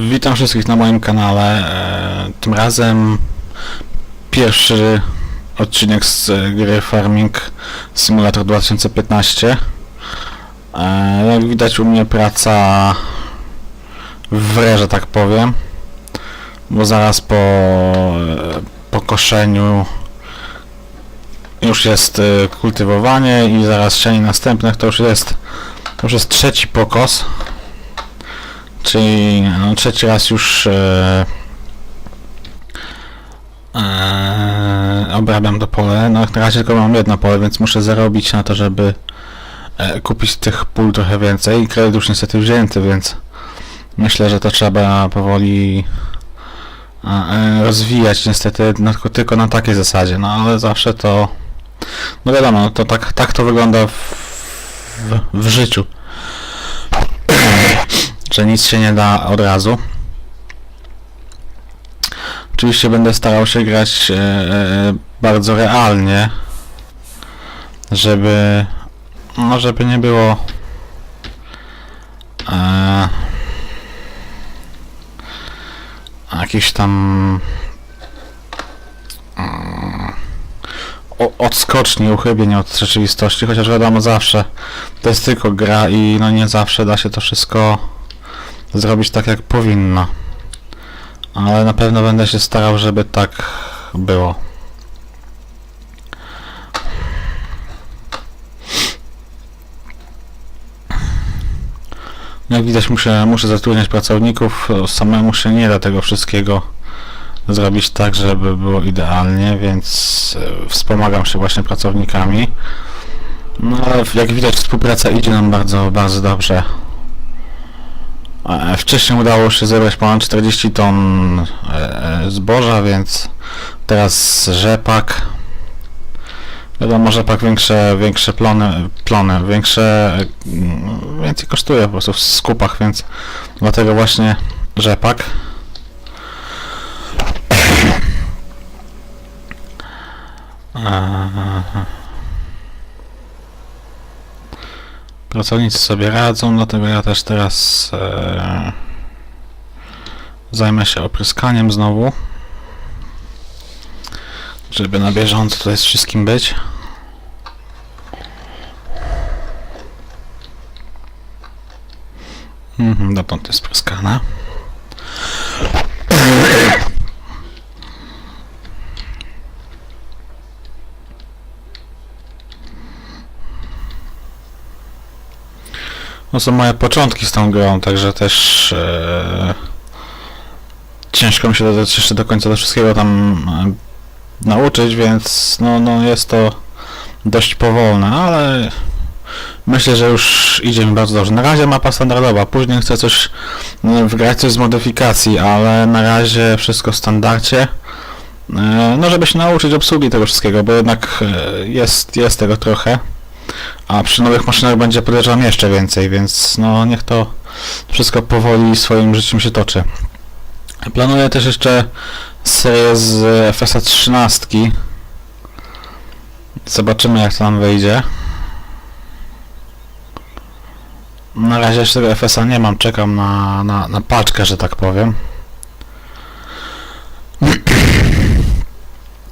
Witam wszystkich na moim kanale. E, Tym razem pierwszy odcinek z e, gry Farming Simulator 2015. E, Jak widać u mnie praca w wre, że tak powiem. Bo zaraz po, e, po koszeniu już jest kultywowanie i zaraz sianie następnych to już jest to już jest trzeci pokos. Czyli no, trzeci raz już e, e, obrabiam to pole. No na razie tylko mam jedno pole, więc muszę zarobić na to, żeby e, kupić tych pól trochę więcej. I kredyt już niestety wzięty, więc myślę, że to trzeba powoli e, e, rozwijać niestety no, tylko, tylko na takiej zasadzie. No ale zawsze to no wiadomo, to tak, tak to wygląda w, w, w życiu że nic się nie da od razu. Oczywiście będę starał się grać e, e, bardzo realnie, żeby no żeby nie było e, jakichś tam mm, odskoczni, uchybień od rzeczywistości, chociaż wiadomo zawsze to jest tylko gra i no nie zawsze da się to wszystko zrobić tak jak powinno. Ale na pewno będę się starał, żeby tak było. Jak widać muszę, muszę zatrudniać pracowników, samemu się nie da tego wszystkiego zrobić tak, żeby było idealnie, więc e, wspomagam się właśnie pracownikami. No ale jak widać współpraca idzie nam bardzo, bardzo dobrze. E, Wcześniej udało się zebrać ponad 40 ton e, e, zboża, więc teraz rzepak. Wiadomo, rzepak większe, większe plony, plony, większe, mm, więcej kosztuje po prostu w skupach, więc dlatego właśnie rzepak. Eee. Pracownicy sobie radzą, dlatego ja też teraz e, zajmę się opryskaniem znowu. Żeby na bieżąco tutaj z wszystkim być. Mhm, dotąd jest pryskane. No są moje początki z tą grą, także też e, ciężko mi się do, jeszcze do końca do wszystkiego tam e, nauczyć, więc no, no jest to dość powolne, ale myślę, że już idzie mi bardzo dobrze. Na razie mapa standardowa, później chcę coś no, wgrać coś z modyfikacji, ale na razie wszystko w standardzie. E, no żeby się nauczyć obsługi tego wszystkiego, bo jednak e, jest, jest tego trochę. A przy nowych maszynach będzie podejrzewam jeszcze więcej, więc no niech to wszystko powoli swoim życiem się toczy. Planuję też jeszcze serię z FSA 13. Zobaczymy jak to nam wyjdzie. Na razie jeszcze tego FSA nie mam, czekam na, na, na paczkę, że tak powiem.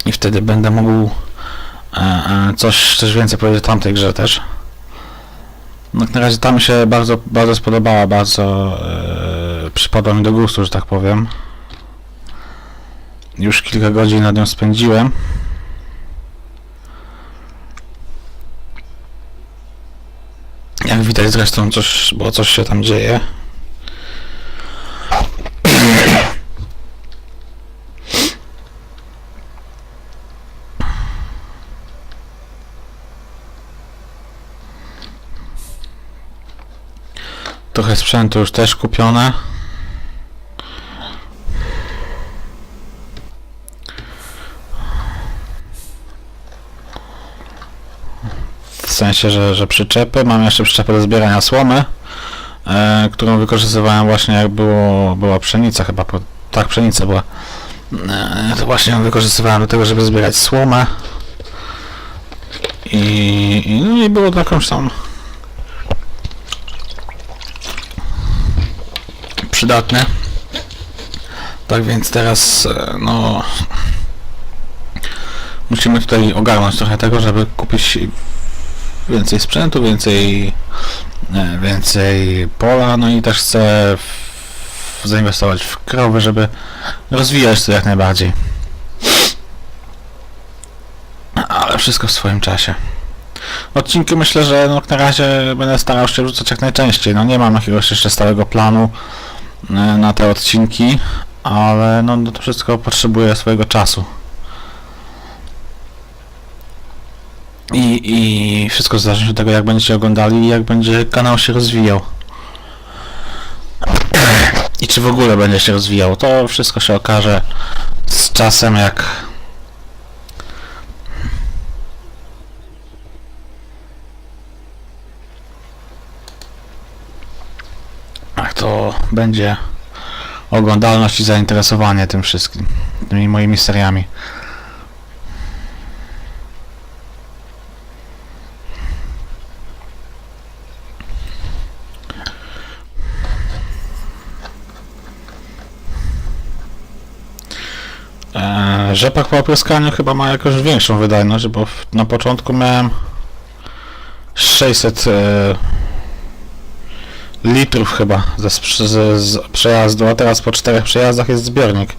I wtedy będę mógł coś, coś więcej powiedzieć o tamtej grze też. No, na razie tam się bardzo, bardzo spodobała, bardzo e, przypadła mi do gustu, że tak powiem. Już kilka godzin nad nią spędziłem. Jak widać zresztą coś, bo coś się tam dzieje. Trochę sprzętu już też kupione. W sensie, że, że przyczepy. Mam jeszcze przyczepę do zbierania słomy, e, którą wykorzystywałem właśnie jak było, była pszenica chyba. Tak, pszenica była. E, to właśnie ją wykorzystywałem do tego, żeby zbierać słomę. I, i, no i było jakąś tam przydatne. Tak więc teraz, e, no... Musimy tutaj ogarnąć trochę tego, żeby kupić więcej sprzętu, więcej, e, więcej pola, no i też chcę zainwestować w krowy, żeby rozwijać to jak najbardziej. Ale wszystko w swoim czasie. Odcinki myślę, że no, na razie będę starał się wrzucać jak najczęściej. No nie mam jakiegoś jeszcze stałego planu na te odcinki, ale no, no to wszystko potrzebuje swojego czasu. I, I wszystko zależy od tego, jak będziecie oglądali i jak będzie kanał się rozwijał. I czy w ogóle będzie się rozwijał. To wszystko się okaże z czasem, jak to będzie oglądalność i zainteresowanie tym wszystkim, tymi moimi seriami. Rzepak po opryskaniu chyba ma jakoś większą wydajność, bo na początku miałem 600 e, litrów chyba ze, z, przejazdu, a teraz po czterech przejazdach jest zbiornik.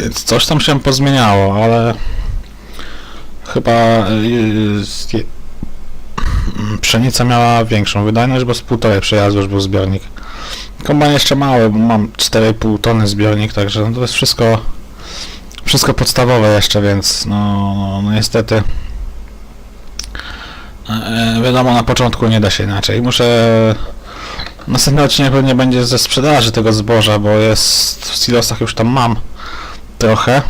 Więc coś tam się pozmieniało, ale chyba yy, pszenica miała większą wydajność, bo z półtorej przejazdu już był zbiornik. Kombajn jeszcze mały, bo mam 4,5 tony zbiornik, także no to jest wszystko wszystko podstawowe jeszcze, więc no, no, no niestety wiadomo na początku nie da się inaczej. Muszę następny odcinek pewnie będzie ze sprzedaży tego zboża, bo jest w silosach już tam mam trochę.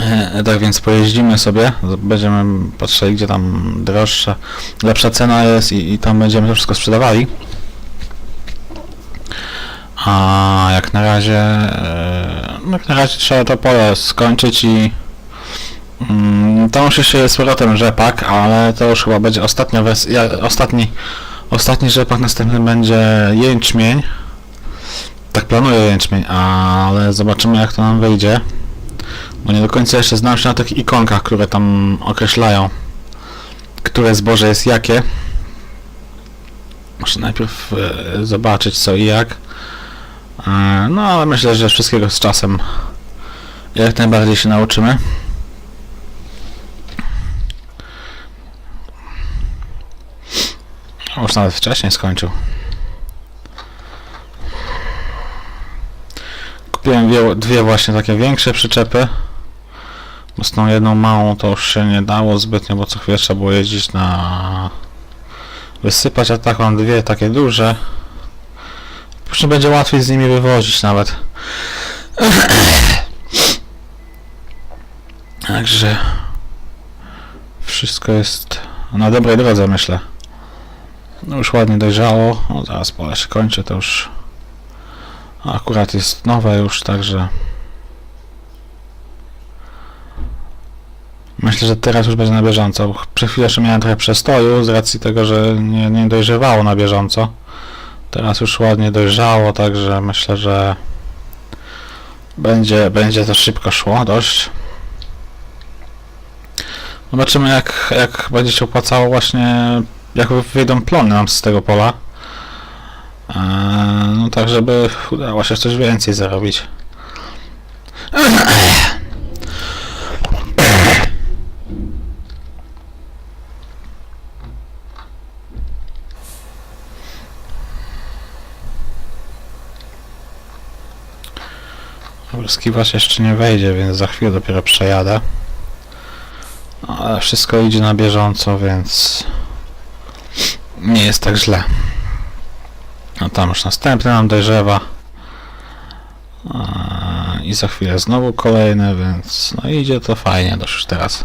E, Tak więc pojeździmy sobie, będziemy patrzeli gdzie tam droższa, lepsza cena jest i, i tam będziemy to wszystko sprzedawali. A jak na razie, e, no na razie trzeba to pole skończyć i mm, to musi się z powrotem rzepak, ale to już chyba będzie ostatnia wersja, ostatni, ostatni rzepak, następny będzie jęczmień. Tak planuję jęczmień, ale zobaczymy jak to nam wyjdzie. Bo nie do końca jeszcze znam się na tych ikonkach, które tam określają, które zboże jest jakie. Muszę najpierw e, zobaczyć co i jak. E, No ale myślę, że wszystkiego z czasem jak najbardziej się nauczymy. Już nawet wcześniej skończył. Kupiłem dwie właśnie takie większe przyczepy. Bo z tą jedną małą to już się nie dało zbytnio, bo co chwilę trzeba było jeździć na wysypać, a tak mam dwie takie duże. Później będzie łatwiej z nimi wywozić nawet. Także wszystko jest na dobrej drodze myślę. No już ładnie dojrzało. No zaraz pole się kończy, to już akurat jest nowe już, także myślę, że teraz już będzie na bieżąco. Przez chwilę jeszcze miałem trochę przestoju z racji tego, że nie, nie dojrzewało na bieżąco. Teraz już ładnie dojrzało, także myślę, że będzie, będzie to szybko szło dość. Zobaczymy jak, jak będzie się opłacało właśnie, jak wyjdą plony nam z tego pola. Eee, no tak, żeby udało się coś więcej zarobić. Skiwać jeszcze nie wejdzie, więc za chwilę dopiero przejadę. No, ale wszystko idzie na bieżąco, więc nie jest tak źle. No tam już następny nam dojrzewa. I za chwilę znowu kolejne, więc no idzie to fajnie już teraz.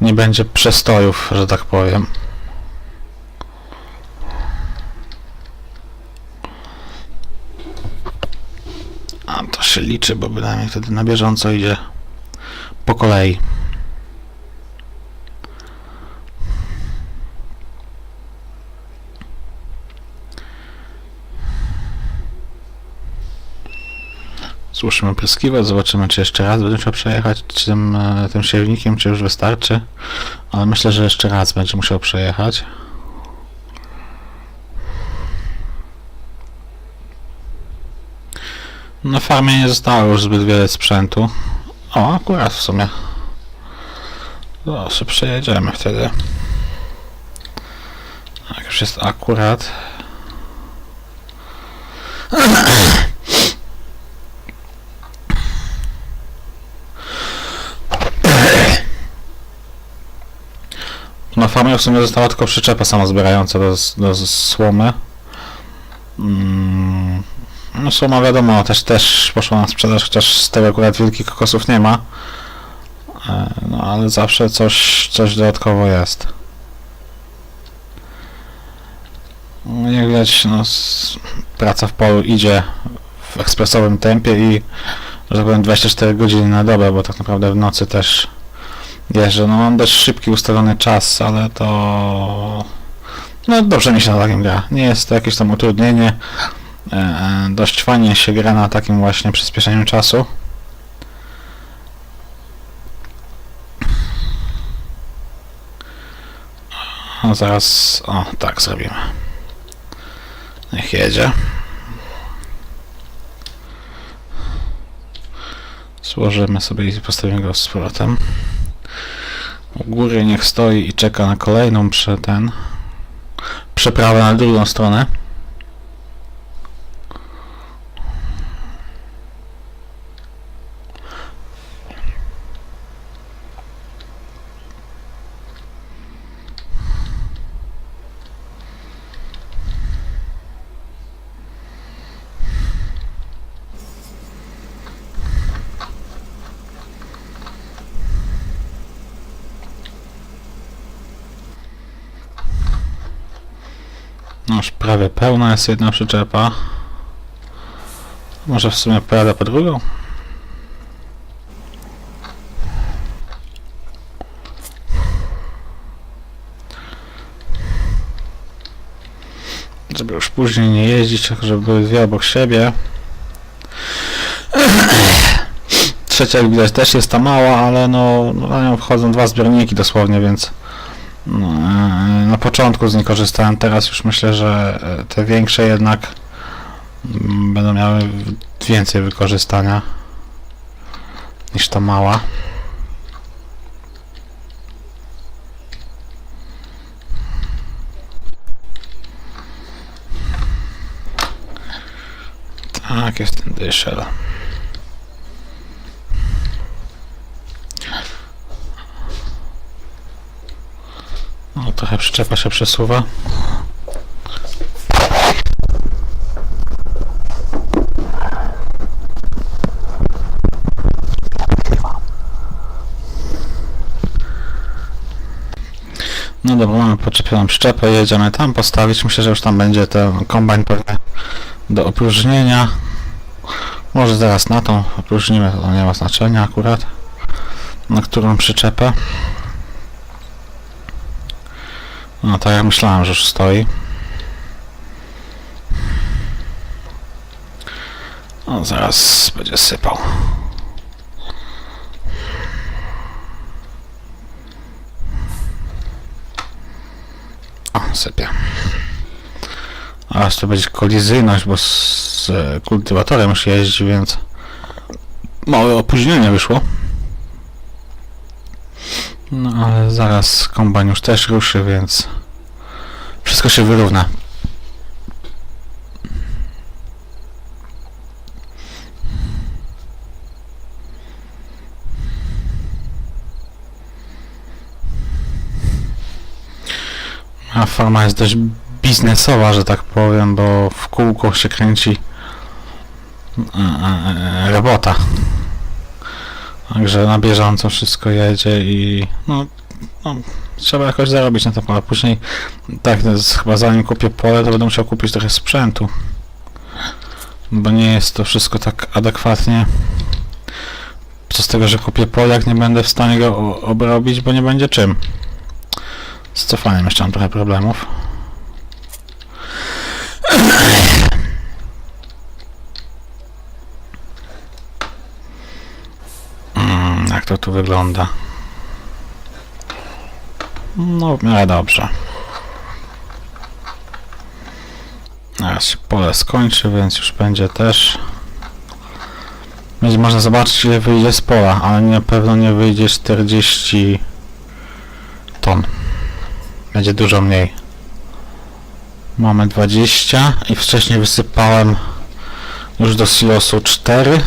Nie będzie przestojów, że tak powiem. się liczy, bo bynajmniej wtedy na bieżąco idzie po kolei. Słyszymy pryskiwać, zobaczymy czy jeszcze raz będę musiał przejechać tym, e, tym siewnikiem, czy już wystarczy. Ale myślę, że jeszcze raz będzie musiał przejechać. Na farmie nie zostało już zbyt wiele sprzętu. O, akurat w sumie. Proszę, przejedziemy wtedy. Jak już jest akurat. Na farmie w sumie została tylko przyczepa samozbierająca do, do słomy. Mm, no słoma wiadomo, też, też poszła na sprzedaż, chociaż z tego akurat wielkich kokosów nie ma. E, No ale zawsze coś, coś dodatkowo jest. No, Jak widać, no, praca w polu idzie w ekspresowym tempie i, że tak powiem, 24 godziny na dobę, bo tak naprawdę w nocy też jeżdżę. No mam dość szybki ustawiony czas, ale to... No dobrze mi się na takim gra. Nie jest to jakieś tam utrudnienie. E, e, dość fajnie się gra na takim właśnie przyspieszeniu czasu. No zaraz, o tak zrobimy. Niech jedzie. Złożymy sobie i postawimy go z powrotem. U góry niech stoi i czeka na kolejną prze ten przeprawę na drugą stronę. Już prawie pełna jest jedna przyczepa. Może w sumie pojadę po drugą? Żeby już później nie jeździć, tylko żeby były dwie obok siebie. Trzecia jak widać też jest ta mała, ale no na nią wchodzą dwa zbiorniki dosłownie, więc no, e, na początku z niej korzystałem, teraz już myślę, że e, te większe jednak mm, będą miały więcej wykorzystania niż ta mała. Tak, jest ten dyszel. No, trochę przyczepa się przesuwa. No dobra, mamy podczepioną przyczepę, jedziemy tam postawić. Myślę, że już tam będzie ten kombajn pewnie do opróżnienia. Może zaraz na tą opróżnimy, to nie ma znaczenia akurat. Na którą przyczepę. No tak jak myślałem, że już stoi. On zaraz będzie sypał. O, sypie. Aż to będzie kolizyjność, bo z kultywatorem już jeździ, więc małe opóźnienie wyszło. No ale zaraz kombajn już też ruszy, więc wszystko się wyrówna. A farma jest dość biznesowa, że tak powiem, bo w kółko się kręci e, e, e, robota. Także na bieżąco wszystko jedzie i no, no trzeba jakoś zarobić na to pole. Później, tak, jest, chyba zanim kupię pole, to będę musiał kupić trochę sprzętu. Bo nie jest to wszystko tak adekwatnie. Co z tego, że kupię pole, jak nie będę w stanie go obrobić, bo nie będzie czym. Z cofaniem jeszcze mam trochę problemów. Jak to wygląda? No, w miarę dobrze. Teraz się pole skończy, więc już będzie też. Będzie można zobaczyć ile wyjdzie z pola, ale na pewno nie wyjdzie 40 ton. Będzie dużo mniej. Mamy 20 i wcześniej wysypałem już do silosu 4.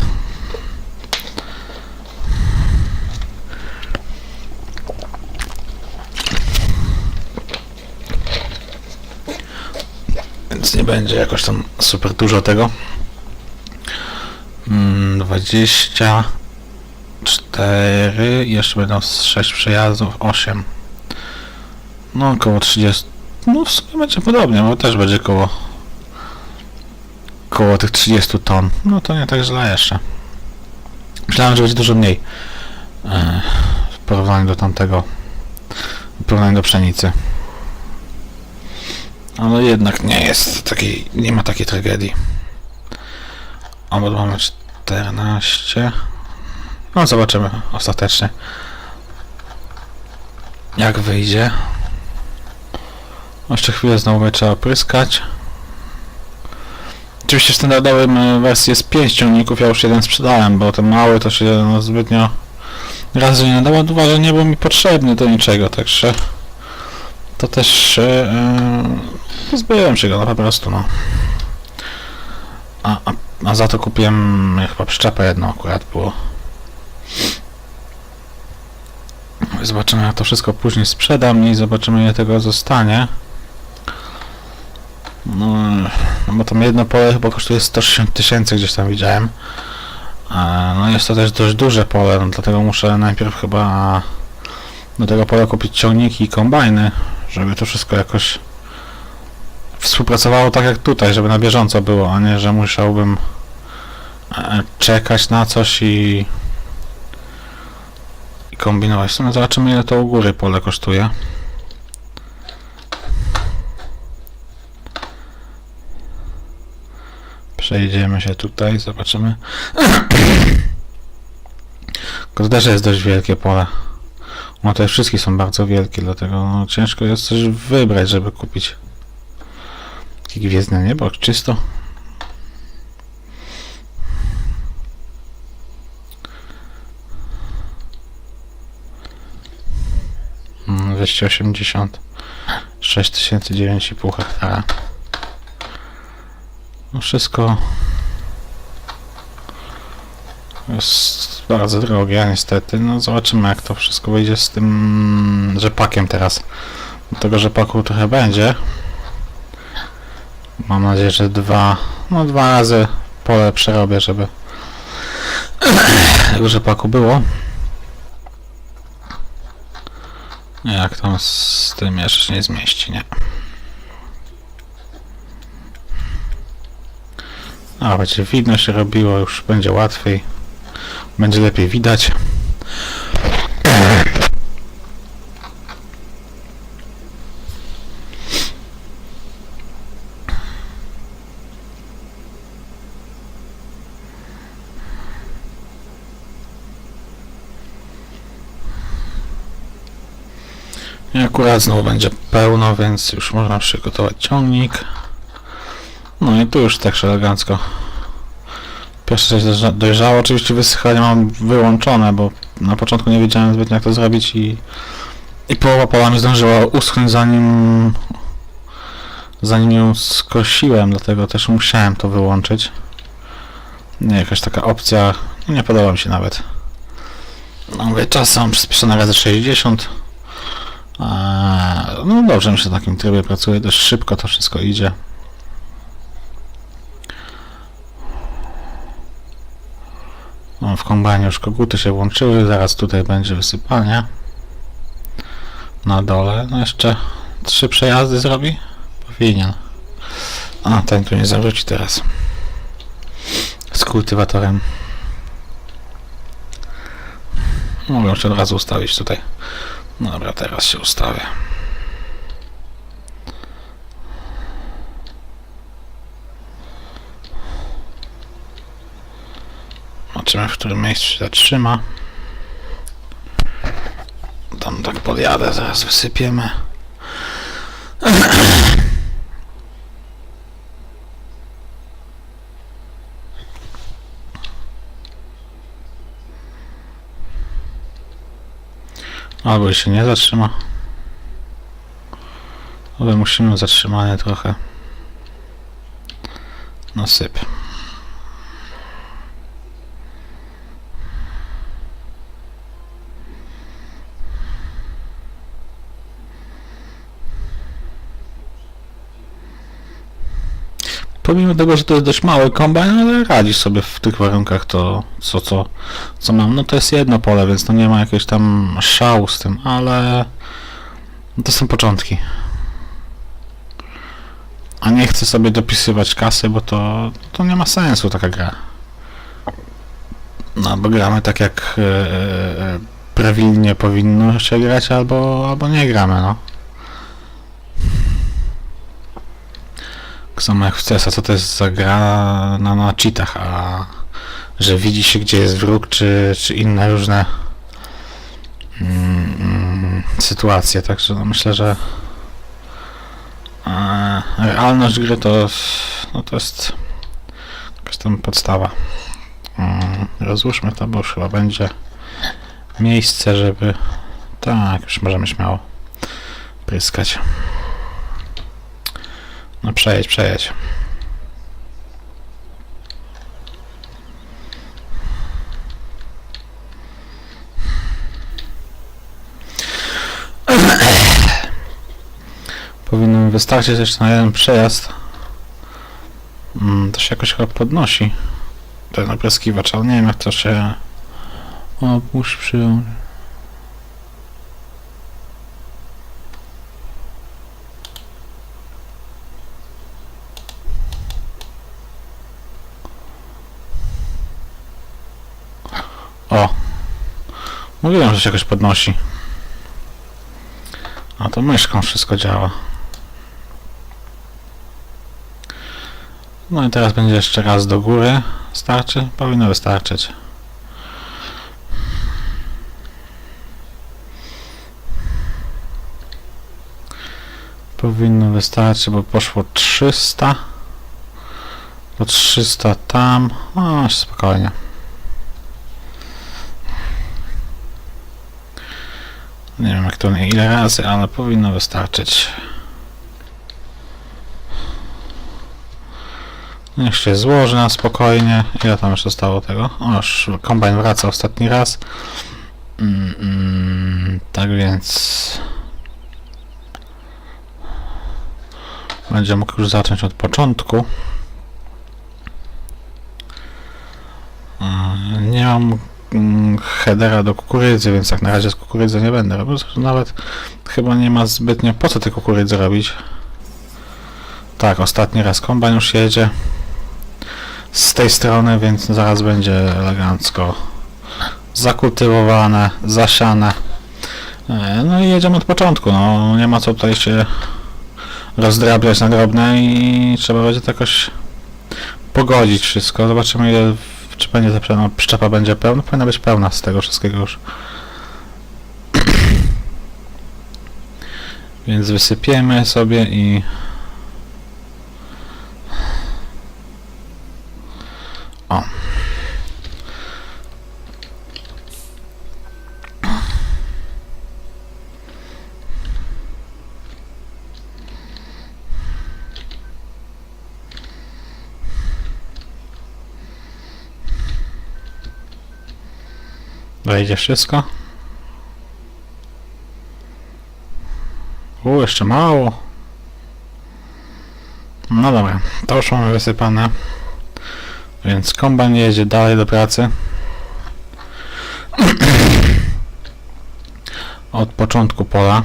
Więc nie będzie jakoś tam super dużo tego. Mm, 24 i jeszcze będą z 6 przejazdów, 8. No około 30. No w sumie będzie podobnie, bo też będzie koło koło tych 30 ton. No to nie tak źle jeszcze. Myślałem, że będzie dużo mniej e, w porównaniu do tamtego w porównaniu do pszenicy. Ale jednak nie jest takiej, nie ma takiej tragedii. Obok mamy 14. No zobaczymy ostatecznie. Jak wyjdzie. Jeszcze chwilę znowu trzeba pryskać. Oczywiście w standardowym e, wersji jest 5 ciągników, ja już jeden sprzedałem, bo ten mały to się no, zbytnio razy nie nadawał od uwagi, nie był mi potrzebny do niczego, także to też e, pozbyłem się go no, po prostu, no. A, a, a za to kupiłem chyba przyczepę jedną akurat było. Zobaczymy jak to wszystko później sprzedam i zobaczymy ile tego zostanie. No, no bo tam jedno pole chyba kosztuje 160 tysięcy gdzieś tam widziałem. E, No jest to też dość duże pole, no dlatego muszę najpierw chyba do tego pola kupić ciągniki i kombajny, żeby to wszystko jakoś współpracowało tak jak tutaj, żeby na bieżąco było, a nie, że musiałbym e, czekać na coś i, i kombinować. No zobaczymy ile to u góry pole kosztuje. Przejdziemy się tutaj, zobaczymy. Tylko też jest dość wielkie pole. No te wszystkie są bardzo wielkie, dlatego no, ciężko jest coś wybrać, żeby kupić. Gwiezdne niebo, czysto. Mm, 280 6009,5 hektara. No wszystko jest bardzo drogie, niestety. No zobaczymy jak to wszystko wyjdzie z tym rzepakiem teraz. Do tego rzepaku trochę będzie. Mam nadzieję, że dwa, no dwa razy pole przerobię, żeby tego rzepaku było. Jak tam z tym jeszcze nie zmieści, nie. A, będzie widno się robiło, już będzie łatwiej. Będzie lepiej widać. I akurat znowu będzie pełno, więc już można przygotować ciągnik. No i tu już tak elegancko. Pierwsze coś dojrza- dojrzało, oczywiście wysychanie mam wyłączone, bo na początku nie wiedziałem zbytnio jak to zrobić i, i połowa pola mi zdążyła uschnąć zanim zanim ją skosiłem, dlatego też musiałem to wyłączyć. Nie, jakaś taka opcja, nie podoba mi się nawet. No mówię, czas mam przyspieszony razy 60. No dobrze mi się w takim trybie pracuje, dość szybko to wszystko idzie. No, w kombajnie już koguty się włączyły, zaraz tutaj będzie wysypanie. Na dole, no jeszcze trzy przejazdy zrobi? Powinien. A, ten tu nie zawróci teraz. Z kultywatorem. Mogę się od razu ustawić tutaj. Dobra, teraz się ustawię. Zobaczymy, w którym miejscu się zatrzyma. tam tak podjadę, zaraz wysypiemy. Albo się nie zatrzyma. Ale musimy zatrzymanie trochę. Nasyp. Pomimo tego, że to jest dość mały kombajn, ale radzi sobie w tych warunkach to, co, co, co mam. No to jest jedno pole, więc to nie ma jakiegoś tam szału z tym, ale to są początki. A nie chcę sobie dopisywać kasy, bo to, to nie ma sensu taka gra. No, bo gramy tak jak e, e, prawilnie powinno się grać, albo, albo nie gramy, no. Tak samo jak w CSa, co to jest za gra na, cheatach, a że widzi się gdzie jest wróg, czy, czy inne różne mm, mm, sytuacje, także no myślę, że e, realność gry to, no to jest jakaś tam podstawa. Mm, rozłóżmy to, bo już chyba będzie miejsce, żeby tak, już możemy śmiało pryskać. No przejedź, przejedź. Powinno wystarczyć jeszcze na jeden przejazd. Mm, to się jakoś chyba podnosi. Ten opryskiwacz, ale nie wiem jak to się... Opuść przyjąć. O! Mówiłem, że się jakoś podnosi. A to myszką wszystko działa. No i teraz będzie jeszcze raz do góry. Starczy? Powinno wystarczyć. Powinno wystarczyć, bo poszło 300. Po 300 tam. O, spokojnie. Nie to ile razy, ale powinno wystarczyć. Niech się złoży na spokojnie. Ile tam jeszcze zostało tego? O, już kombajn wraca ostatni raz. Mm, mm, tak więc... Będzie mógł już zacząć od początku. Yy, Nie mam headera do kukurydzy, więc tak na razie z kukurydzy nie będę robił. Nawet chyba nie ma zbytnio po co tej kukurydzy robić. Tak, ostatni raz kombajn już jedzie z tej strony, więc zaraz będzie elegancko zakultywowane, zasiane. E, No i jedziemy od początku, no nie ma co tutaj się rozdrabiać na drobne i trzeba będzie to jakoś pogodzić wszystko. Zobaczymy ile, czy będzie zapełniona, przyczepa będzie pełna, powinna być pełna z tego wszystkiego już. Więc wysypiemy sobie i O. Wejdzie wszystko. U, jeszcze mało. No dobra, to już mamy wysypane. Więc kombajn jedzie dalej do pracy. Od początku pola.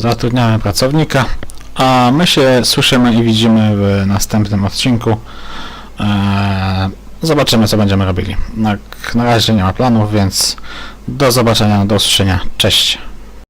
Zatrudniamy pracownika, A my się słyszymy i widzimy w następnym odcinku. Eee, zobaczymy, co będziemy robili. Na, na razie nie ma planów, więc do zobaczenia, do usłyszenia. Cześć.